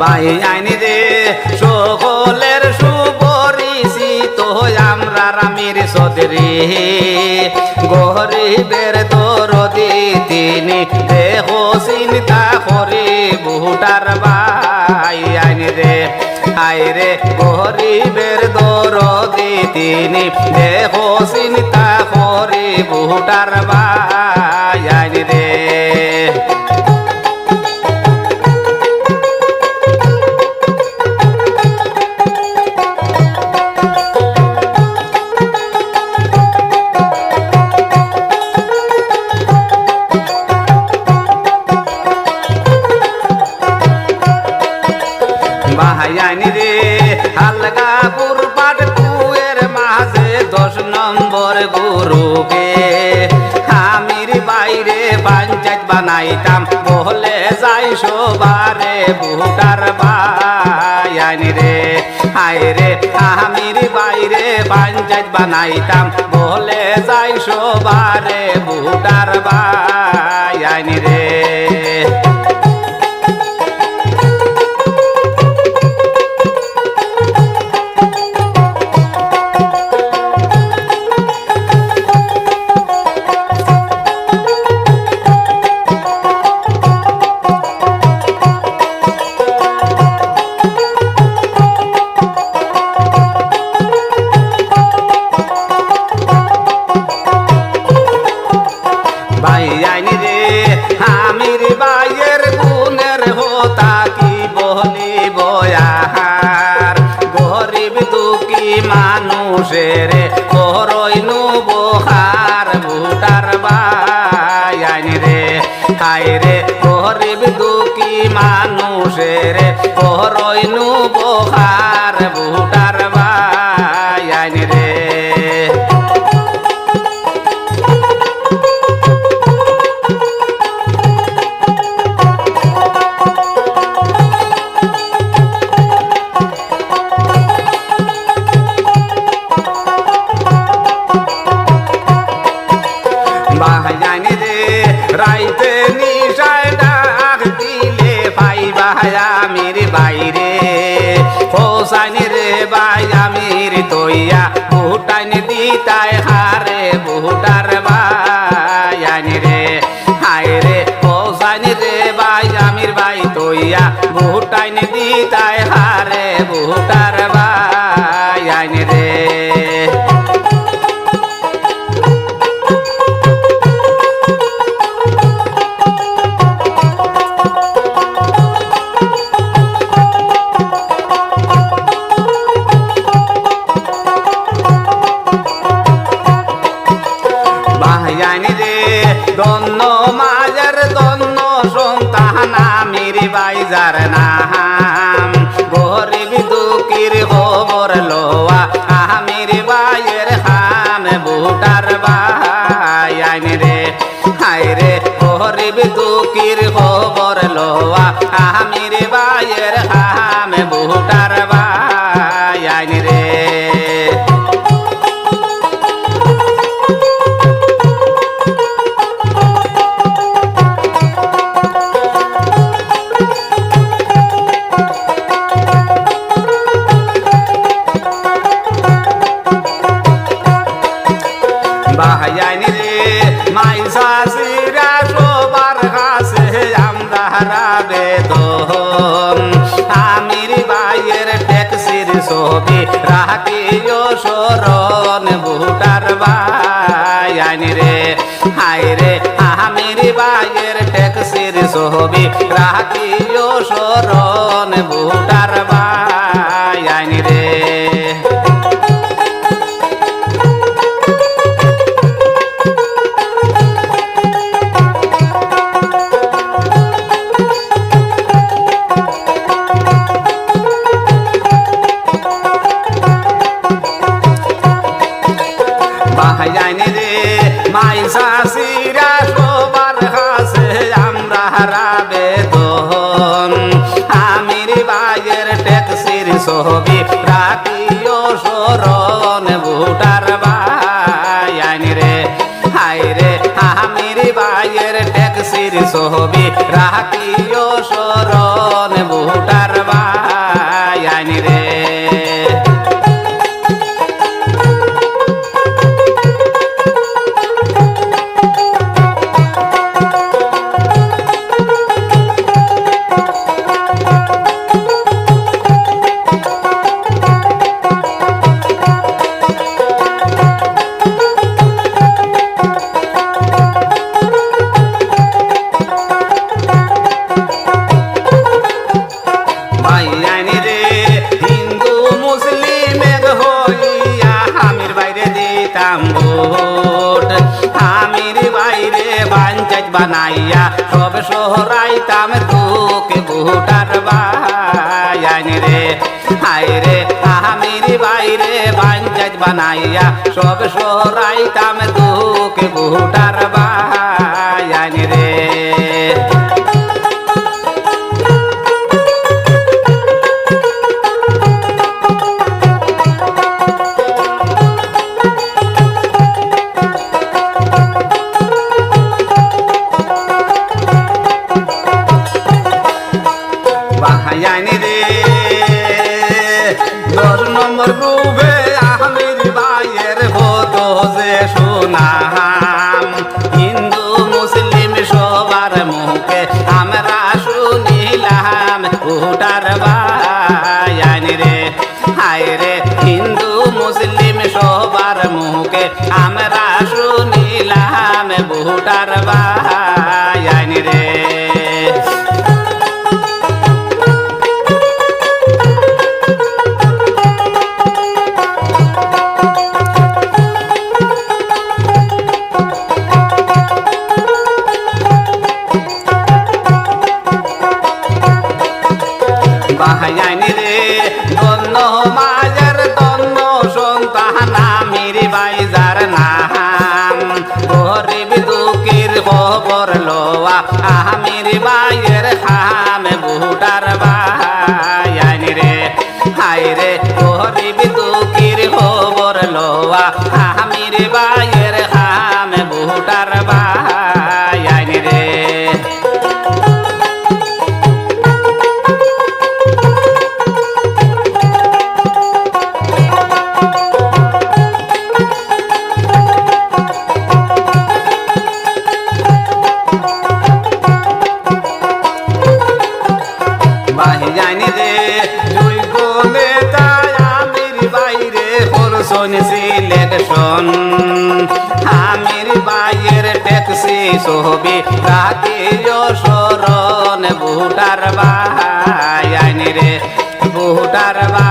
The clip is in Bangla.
ভাই আইনি রে সকলের সুপরিচিত আমরা রামের সদরে। গরিবের দরদি তিনি দেহ চিন্তা করে বুটার ভাই আইনি রে আয় রে গরিবের দরদি তিনি দেহ চিন্তা করে বুটার ভাই বাহাইনি রে। হালগাপুর পাট কুয়ের মাঝে দশ নম্বর গুরুকে। আমির বাইরে পঞ্চায়েত বানাইতাম বলে যাই সবারে বুটার বায়ানি রে। হায় রে, আমির বাইরে পঞ্চায়েত বানাইতাম বলে যাই সবারে বুটার বায়ানি মানুষের করইনু বহার ভুটার আইনি রে হাই রে গরিব দুঃখী মানুষের করইনু বহার হোসাইনি বাই আমির তৈয়া ভুটান দিতায় হারে ভুটার দুঃখীর খবর লোয়া সরণ ভুটার আইনি রে হাই রে আমির বাইয়ের ট্যাক্সির ছবি। রাখিও সরণ ভুটার হারাবে দোহন আমির বাইয়ের ট্যাক্সির ছবি রাখিও সরণ ভুটার বায়ানি রে হায় রে, আমির বাইয়ের ট্যাক্সির ছবি রাখিও সরণ ভুটার ভোট। আমির বাইরে বাঞ্চাইত বানাইয়া সবে সোহরাইতাম তোকে ভোটার বাইন রে আয় রে আমির বাইরে বাঞ্চাইত বানাইয়া সবে সোহরাইতাম তোকে ভোটার বাই শুনিলাম ভোটার দুঃখের খবর লোয়া আহামির বাইয়ের হাম বুটার বাহায়ানি রে হাই রে, গরিব দুঃখের খবর লোয়া আহামির বাইয়ের হাম বুটার বাহায়ানি করছন সিলেকশন আমির বাইয়ের ট্যাক্সি ছবি রাতের সরণ রে বা